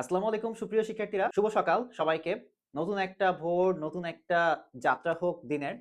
আসসালামু আলাইকুম, সুপ্রিয় শিক্ষার্থীরা। শুভ সকাল সবাইকে। নতুন একটা ভোর, নতুন একটা যাত্রা হোক দিনের।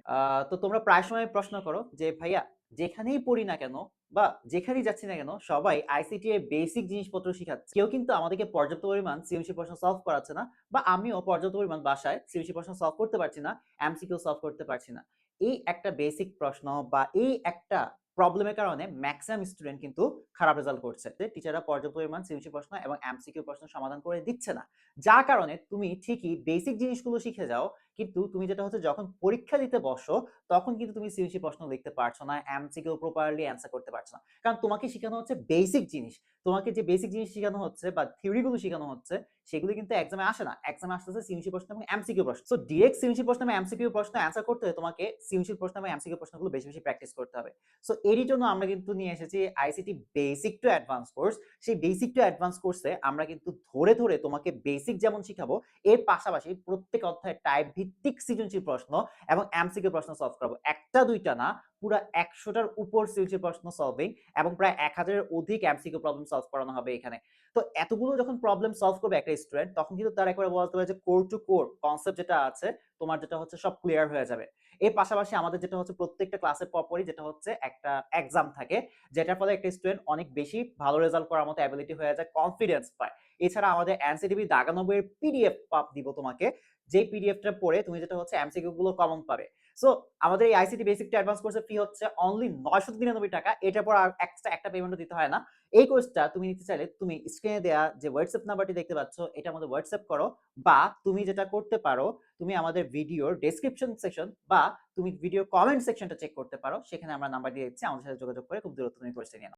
তো তোমরা প্রায় সময় প্রশ্ন করো যে, ভাইয়া, যেখানেই পড়ি না কেন বা যেখানেই যাচ্ছি না কেন, সবাই আইসিটি এর বেসিক জিনিসপত্র শিখাচ্ছে। কেউ কিন্তু আমাদেরকে পর্যাপ্ত পরিমাণ সিএমসি প্রশ্ন সলভ করাচ্ছে না বা আমিও পর্যাপ্ত পরিমাণ বাসায় সিএমসি প্রশ্ন সলভ করতে পারছি না এমসিকিউ সলভ করতে পারছি না। এই একটা বেসিক প্রশ্ন বা এই একটা প্রবলেমের কারণে ম্যাক্সিমাম স্টুডেন্ট কিন্তু খারাপ রেজাল্ট করছে। যে টিচাররা পর্যাপ্ত পরিমাণ সিএমসি প্রশ্ন এবং এমসিকিউ প্রশ্ন সমাধান করে দিচ্ছে না। যার কারণে তুমি ঠিকই বেসিক জিনিসগুলো শিখে যাও, কিন্তু তুমি যেটা হচ্ছে যখন পরীক্ষা দিতে বসো, তখন কিন্তু তুমি সিএমসি প্রশ্ন লিখতে পারছ না এমসিকিউ প্রপারলি অ্যান্সার করতে পারছ না। কারণ তোমাকে শেখানো হচ্ছে বেসিক জিনিস। তোমাকে যে বেসিক জিনিস শেখানো হচ্ছে বা থিওরিগুলো শেখানো হচ্ছে, সেগুলো কিন্তু এক্সামে আসে না। এক্সামে আসতেছে সিএমসি প্রশ্ন এবং এমসিকিউ প্রশ্ন। সো ডিরেক্ট সিএমসি প্রশ্ন এবং এমসিকিউ প্রশ্ন অ্যান্সার করতে হলে তোমাকে সিএমসি প্রশ্ন এবং এমসিকিউ প্রশ্নগুলো বেশি বেশি প্র্যাকটিস করতে হবে। সো এরই জন্য আমরা কিন্তু নিয়ে এসেছি ICT basic to advance course সেই বেসিক টু অ্যাডভান্স কোর্সে আমরা কিন্তু ধরে ধরে তোমাকে বেসিক যেমন শিখাবো, এর পাশাপাশি প্রত্যেক অধ্যায়ে টাইপ ভিত্তিক সৃজনশীল প্রশ্ন এবং এমসিকিউ প্রশ্ন সলভ করাবো। একটা দুইটা না, পুরো একশোটার উপর সৃজনশীল প্রশ্ন সলভিং এবং প্রায় এক হাজারের অধিক এমসিকিউ প্রবলেম সলভ করানো হবে এখানে। তো এতগুলো যখন প্রবলেম সলভ করবে একটা স্টুডেন্ট তখন কিন্তু তার একবারে বলতে হবে যে কোর টু কোর কনসেপ্ট যেটা আছে, তোমার যেটা হচ্ছে সব ক্লিয়ার হয়ে যাবে। এর পাশাপাশি আমাদের যেটা হচ্ছে প্রত্যেকটা ক্লাসের পরপরই যেটা হচ্ছে একটা এক্সাম থাকে, যেটার ফলে একটা স্টুডেন্ট অনেক বেশি ভালো রেজাল্ট করার মতো অ্যাবিলিটি হয়ে যায় কনফিডেন্স পায়। এছাড়া আমাদের এনসিটিভি দাগানব্বইয়ের পিডিএফ পাপ দিব তোমাকে। যে পিডিএফটা পড়ে তুমি যেটা হচ্ছে এমসিকিউ গুলো কমন পাবে। সো আমাদের এই আইসিটি বেসিক টু অ্যাডভান্স কোর্সের ফি হচ্ছে অনলি নয়শো নিরানব্বই টাকা। এটার পর আর এক্সট্রা একটা পেমেন্টও দিতে হয় না। এই কোর্সটা তুমি নিতে চাইলে তুমি স্ক্রিনে দেওয়া যে হোয়াটসঅ্যাপ নাম্বারটি দেখতে পাচ্ছ, এটার মধ্যে হোয়াটসঅ্যাপ করো বা তুমি যেটা করতে পারো, তুমি আমাদের ভিডিওর ডেসক্রিপশন সেকশন বা তুমি ভিডিও কমেন্ট সেকশনটা চেক করতে পারো। সেখানে আমরা নাম্বার দিয়ে দিচ্ছি, আমাদের সাথে যোগাযোগ করে খুব দ্রুত তুমি কোর্সটা নিয়ে